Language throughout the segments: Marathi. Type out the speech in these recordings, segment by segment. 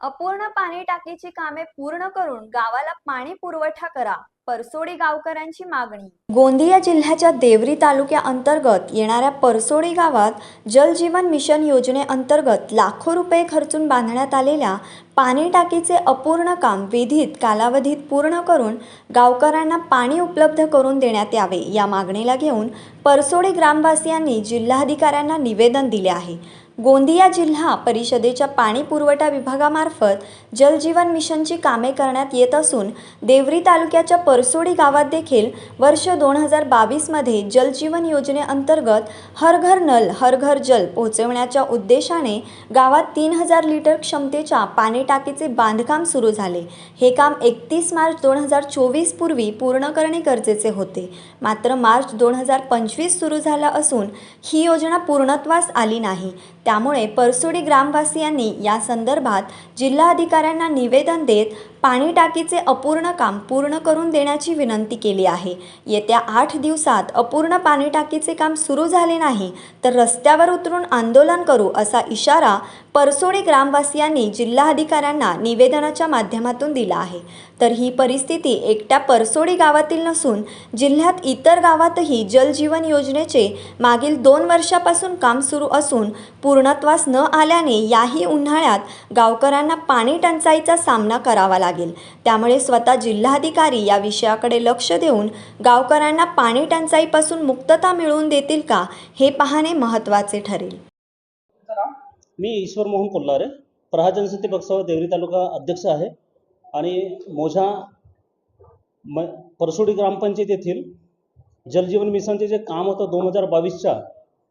अपूर्ण पाणी टाकीची कामे पूर्ण करून गावाला पाणी पुरवठा करा. परसोडी गावकऱ्यांची मागणी. गोंदिया जिल्ह्याच्या देवरी तालुक्या अंतर्गत येणाऱ्या परसोडी गावात जलजीवन मिशन योजनेअंतर्गत लाखो रुपये खर्चून बांधण्यात आलेल्या पाणी टाकीचे अपूर्ण काम विधित कालावधीत पूर्ण करून गावकऱ्यांना पाणी उपलब्ध करून देण्यात यावे या मागणीला घेऊन परसोडी ग्रामवासियांनी जिल्हाधिकाऱ्यांना निवेदन दिले आहे. गोंदिया जिल्हा परिषदेच्या पाणी पुरवठा विभागामार्फत जलजीवन मिशनची कामे करण्यात येत असून देवरी तालुक्याच्या परसोडी गावात देखील वर्ष दोन हजार बावीसमध्ये जलजीवन योजनेअंतर्गत हर घर नल हर घर जल पोहोचवण्याच्या उद्देशाने गावात तीन हजार लिटर क्षमतेच्या पाणी टाकीचे बांधकाम सुरू झाले. हे काम एकतीस मार्च दोन हजार चोवीस पूर्वी पूर्ण करणे गरजेचे होते. मात्र मार्च दोन हजार पंचवीस सुरू झाला असून ही योजना पूर्णत्वास आली नाही. त्यामुळे परसोडी ग्रामवासियांनी या संदर्भात जिल्हाधिकाऱ्यांना निवेदन देत पाणी टाकीचे अपूर्ण काम पूर्ण करून देण्याची विनंती केली आहे. येत्या आठ दिवसात अपूर्ण पाणी टाकीचे काम सुरू झाले नाही तर रस्त्यावर उतरून आंदोलन करू असा इशारा परसोडे ग्रामवासियांनी जिल्हाधिकाऱ्यांना निवेदनाच्या माध्यमातून दिला आहे. तर ही परिस्थिती एकट्या परसोडी गावातील नसून जिल्ह्यात इतर गावातही जलजीवन योजनेचे मागील दोन वर्षापासून काम सुरू असून पूर्णत्वास न आल्याने याही उन्हाळ्यात गावकऱ्यांना पाणी टंचाईचा सामना करावा लागेल. त्यामुळे स्वतः जिल्हाधिकारी या विषयाकडे लक्ष देऊन गावकऱ्यांना पाणी टंचाईपासून मुक्तता मिळवून देतील का हे पाहणे महत्त्वाचे ठरेल. मी ईश्वर मोहन कोल्हारे प्रहा जनशक्ती पक्षावर देवरी तालुका अध्यक्ष आहे आणि मोझा म परसोडी ग्रामपंचायत येथील जलजीवन मिशनचे जे काम होतं दोन हजार बावीसच्या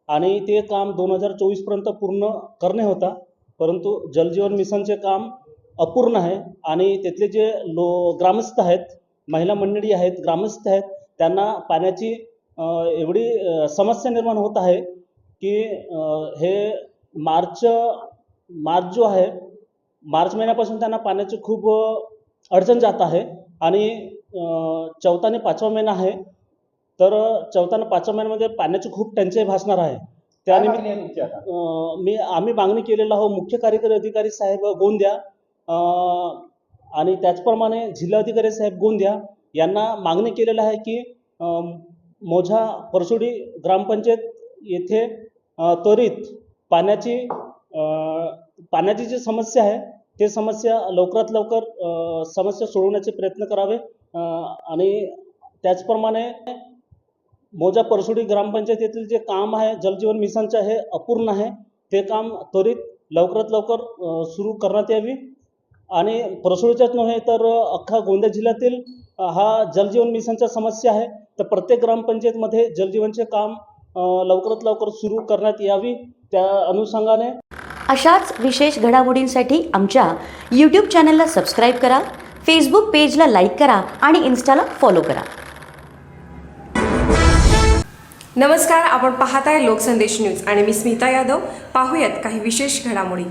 आणि ते काम दोन हजार चोवीसपर्यंत पूर्ण करणे होता परंतु जलजीवन मिशनचे काम अपूर्ण आहे आणि तिथले जे लो ग्रामस्थ आहेत महिला मंडळी आहेत ग्रामस्थ आहेत त्यांना पाण्याची एवढी समस्या निर्माण होत आहे की हे मार्च मार्च जो आहे मार्च महिन्यापासून त्यांना पाण्याची खूप अडचण जात आहे. आणि चौथा आणि पाचवा महिना आहे तर चौथा आणि पाचव्या महिन्यामध्ये पाण्याची खूप टंचाई भासणार आहे. त्यानिमित्त मी आम्ही मागणी केलेला आहो मुख्य कार्यकारी अधिकारी साहेब गोंद्या आणि त्याचप्रमाणे जिल्हाधिकारी साहेब गोंद्या यांना मागणी केलेलं आहे की मोझा परसोडी ग्रामपंचायत येथे त्वरित पाण्याची पाण्याची जी समस्या आहे ते समस्या लवकरात लवकर समस्या सोडवण्याचे प्रयत्न करावे. आणि त्याचप्रमाणे मोजा परसोडी ग्रामपंचायतीतील जे काम आहे जलजीवन मिशनचे आहे अपूर्ण आहे. ते काम त्वरित लवकरात लवकर सुरू करण्यात यावी. आणि परसुळीच्याच नव्हे तर अख्खा गोंदिया जिल्ह्यातील हा जलजीवन मिशनच्या समस्या आहे. तर प्रत्येक ग्रामपंचायतमध्ये जलजीवनचे काम लवकरात लवकर सुरू करण्यात यावी त्या अनुषंगाने. अशाच विशेष घडामोडींसाठी आमच्या यूट्यूब चॅनलला सबस्क्राईब करा फेसबुक पेजला लाईक करा आणि इन्स्टाला फॉलो करा. नमस्कार आपण पाहताय लोकसंदेश न्यूज आणि मी स्मिता यादव. पाहूयात काही विशेष घडामोडी.